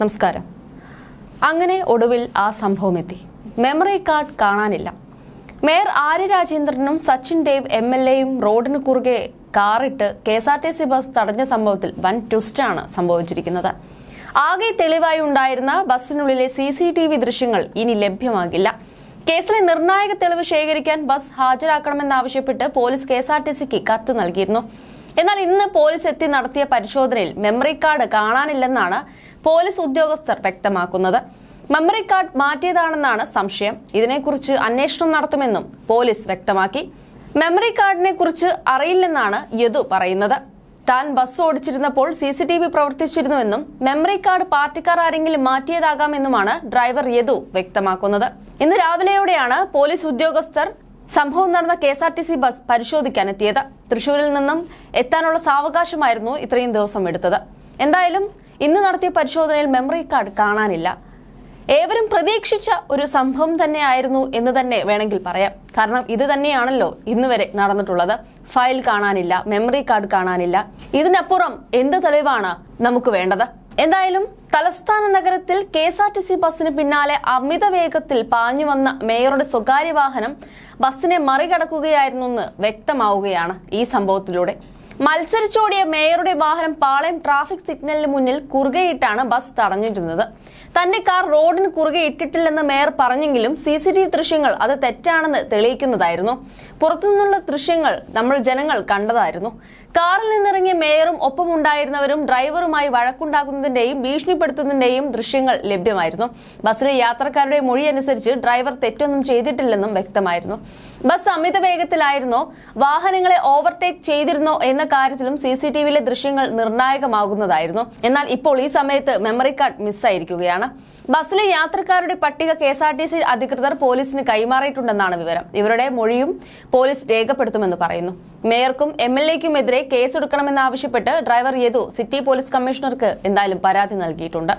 നമസ്കാരം. അങ്ങനെ ഒടുവിൽ ആ സംഭവം എത്തി. മെമ്മറി കാർഡ് കാണാനില്ല. മേയർ ആര്യ രാജേന്ദ്രനും സച്ചിൻ ദേവ് എം എൽ എയും റോഡിന് കുറുകെ കാറിട്ട് K S R T C bus തടഞ്ഞ സംഭവത്തിൽ വൻ ട്വിസ്റ്റാണ് സംഭവിച്ചിരിക്കുന്നത്. ആകെ തെളിവായി ഉണ്ടായിരുന്ന ബസ്സിനുള്ളിലെ സി സി ടി വി ദൃശ്യങ്ങൾ ഇനി ലഭ്യമാകില്ല. കേസിലെ നിർണായക തെളിവ് ശേഖരിക്കാൻ bus ഹാജരാക്കണമെന്നാവശ്യപ്പെട്ട് police K S R T സിക്ക് കത്ത് നൽകിയിരുന്നു. എന്നാൽ ഇന്ന് പോലീസ് എത്തി നടത്തിയ പരിശോധനയിൽ മെമ്മറി കാർഡ് കാണാനില്ലെന്നാണ് പോലീസ് ഉദ്യോഗസ്ഥർ വ്യക്തമാക്കുന്നത്. മെമ്മറി കാർഡ് മാറ്റിയതാണെന്നാണ് സംശയം. ഇതിനെക്കുറിച്ച് അന്വേഷണം നടത്തുമെന്നും പോലീസ് വ്യക്തമാക്കി. മെമ്മറി കാർഡിനെ കുറിച്ച് അറിയില്ലെന്നാണ് യദു പറയുന്നത്. താൻ ബസ് ഓടിച്ചിരുന്നപ്പോൾ സി സി ടി വി പ്രവർത്തിച്ചിരുന്നുവെന്നും മെമ്മറി കാർഡ് പാർട്ടിക്കാർ ആരെങ്കിലും മാറ്റിയതാകാമെന്നുമാണ് ഡ്രൈവർ യദു വ്യക്തമാക്കുന്നത്. ഇന്ന് രാവിലെയോടെയാണ് പോലീസ് ഉദ്യോഗസ്ഥർ സംഭവം നടന്ന K S R T C bus പരിശോധിക്കാനെത്തിയത്. തൃശൂരിൽ നിന്നും എത്താനുള്ള സാവകാശമായിരുന്നു ഇത്രയും ദിവസം എടുത്തത്. എന്തായാലും ഇന്ന് നടത്തിയ പരിശോധനയിൽ മെമ്മറി കാർഡ് കാണാനില്ല. ഏവരും പ്രതീക്ഷിച്ച ഒരു സംഭവം തന്നെയായിരുന്നു എന്ന് തന്നെ വേണമെങ്കിൽ പറയാം. കാരണം ഇത് തന്നെയാണല്ലോ ഇന്ന് വരെ നടന്നിട്ടുള്ളത്. ഫയൽ കാണാനില്ല മെമ്മറി കാർഡ് കാണാനില്ല. ഇതിനപ്പുറം എന്ത് തെളിവാണ് നമുക്ക് വേണ്ടത്? എന്തായാലും തലസ്ഥാന നഗരത്തിൽ K S R T C ബസ്സിന് പിന്നാലെ അമിത വേഗത്തിൽ പാഞ്ഞു വന്ന മേയറുടെ സ്വകാര്യ വാഹനം ബസ്സിനെ മറികടക്കുകയായിരുന്നു എന്ന് വ്യക്തമാവുകയാണ് ഈ സംഭവത്തിലൂടെ. മത്സരിച്ചോടിയ മേയറുടെ വാഹനം പാളയം ട്രാഫിക് സിഗ്നലിന് മുന്നിൽ കുറുകെയിട്ടാണ് ബസ് തടഞ്ഞിരുന്നത്. തന്റെ കാർ റോഡിന് കുറുകെ ഇട്ടിട്ടില്ലെന്ന് മേയർ പറഞ്ഞെങ്കിലും സി സി ടി വി ദൃശ്യങ്ങൾ അത് തെറ്റാണെന്ന് തെളിയിക്കുന്നതായിരുന്നു. പുറത്തുനിന്നുള്ള ദൃശ്യങ്ങൾ നമ്മൾ ജനങ്ങൾ കണ്ടതായിരുന്നു. കാറിൽ നിന്നിറങ്ങിയ മേയറും ഒപ്പമുണ്ടായിരുന്നവരും ഡ്രൈവറുമായി വഴക്കുണ്ടാക്കുന്നതിന്റെയും ഭീഷണിപ്പെടുത്തുന്നതിന്റെയും ദൃശ്യങ്ങൾ ലഭ്യമായിരുന്നു. ബസ്സിലെ യാത്രക്കാരുടെ മൊഴി അനുസരിച്ച് ഡ്രൈവർ തെറ്റൊന്നും ചെയ്തിട്ടില്ലെന്നും വ്യക്തമായിരുന്നു. ബസ് അമിത വേഗത്തിലായിരുന്നോ? വാഹനങ്ങളെ ഓവർടേക്ക് ചെയ്തിരുന്നോ എന്ന കാര്യത്തിലും സി സി ടി വിയിലെ ദൃശ്യങ്ങൾ നിർണായകമാകുന്നതായിരുന്നു. എന്നാൽ ഇപ്പോൾ ഈ സമയത്ത് മെമ്മറി കാർഡ് മിസ്സായിരിക്കുകയാണ് ബസ്സിലെ യാത്രക്കാരുടെ പട്ടിക K S R T C അധികൃതർ പോലീസിന് കൈമാറിയിട്ടുണ്ടെന്നാണ് വിവരം. ഇവരുടെ മൊഴിയും പോലീസ് രേഖപ്പെടുത്തുമെന്ന് പറയുന്നു. മേയർക്കും എം എൽ എക്കുമെതിരെ കേസെടുക്കണമെന്നാവശ്യപ്പെട്ട് ഡ്രൈവർ യദു സിറ്റി പോലീസ് കമ്മീഷണർക്ക് എന്തായാലും പരാതി നൽകിയിട്ടുണ്ട്.